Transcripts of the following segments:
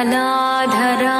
कलाधरावतंसकम्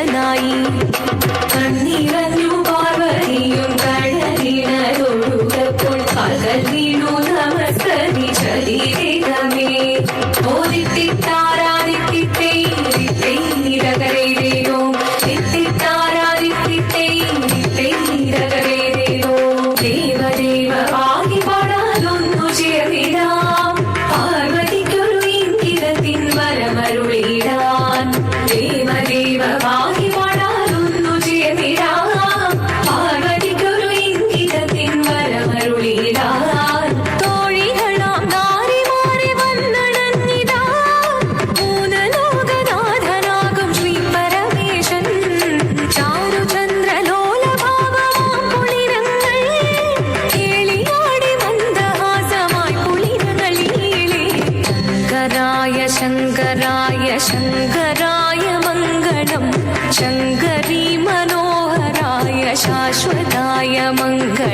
கண்ணீரனாய் கண்ணீரனோ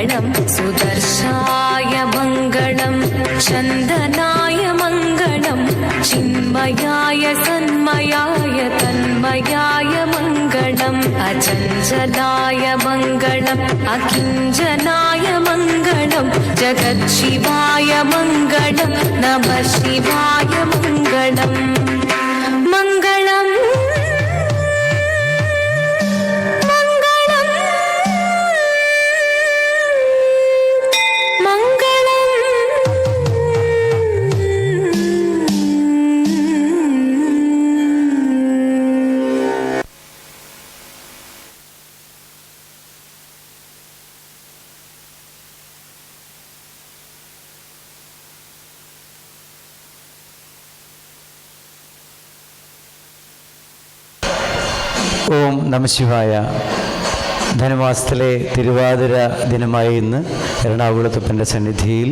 மங்களம் சுதர்ஷாய மங்களம் சந்தனாய மங்களம் சின்மயாய சன்மயாய தன்மயாய மங்களம் அச்சஞ்சலாய மங்களம் அகிஞ்சனாய மங்களம் ஜகத்சிவாய மங்களம் நம சிவாய மங்களம். மங்களம் ഓം നമശിവായ. ധനുമാസത്തിലെ തിരുവാതിര ദിനമായ ഇന്ന് എറണാകുളത്തപ്പന്റെ സന്നിധിയിൽ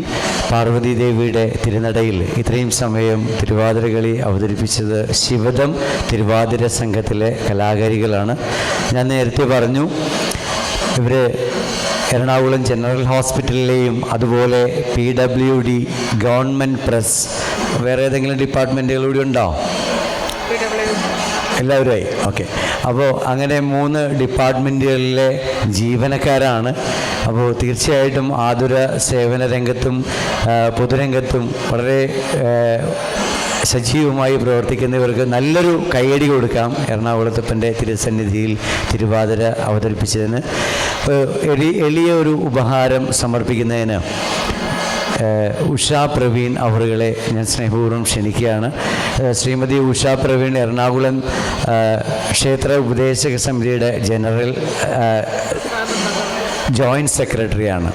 പാർവതി ദേവിയുടെ തിരുനടയിൽ ഇത്രയും സമയം തിരുവാതിര കളി അവതരിപ്പിച്ചത് ശിവദം തിരുവാതിര സംഘത്തിലെ കലാകാരികളാണ്. ഞാൻ നേരത്തെ പറഞ്ഞു ഇവർ എറണാകുളം ജനറൽ ഹോസ്പിറ്റലിലെയും അതുപോലെ P W D government press വേറെ ഏതെങ്കിലും ഡിപ്പാർട്ട്മെന്റുകൾ കൂടി ഉണ്ടോ എല്ലാവരുമായി. ഓക്കെ. അപ്പോൾ അങ്ങനെ മൂന്ന് ഡിപ്പാർട്ട്മെന്റുകളിലെ ജീവനക്കാരാണ്. അപ്പോൾ തീർച്ചയായിട്ടും ആതുര സേവന രംഗത്തും പൊതുരംഗത്തും വളരെ സജീവമായി പ്രവർത്തിക്കുന്നവർക്ക് നല്ലൊരു കൈയടി കൊടുക്കാം എറണാകുളത്തപ്പന്റെ തിരുസന്നിധിയിൽ തിരുവാതിര അവതരിപ്പിച്ചതിന്. എളിയ ഒരു ഉപഹാരം സമർപ്പിക്കുന്നതിന് ഉഷ പ്രവീൺ അവറുകളെ ഞാൻ സ്നേഹപൂർവം ക്ഷണിക്കുകയാണ്. ശ്രീമതി ഉഷ പ്രവീൺ എറണാകുളം ക്ഷേത്ര ഉപദേശക സമിതിയുടെ ജനറൽ ജോയിന്റ് സെക്രട്ടറിയാണ്.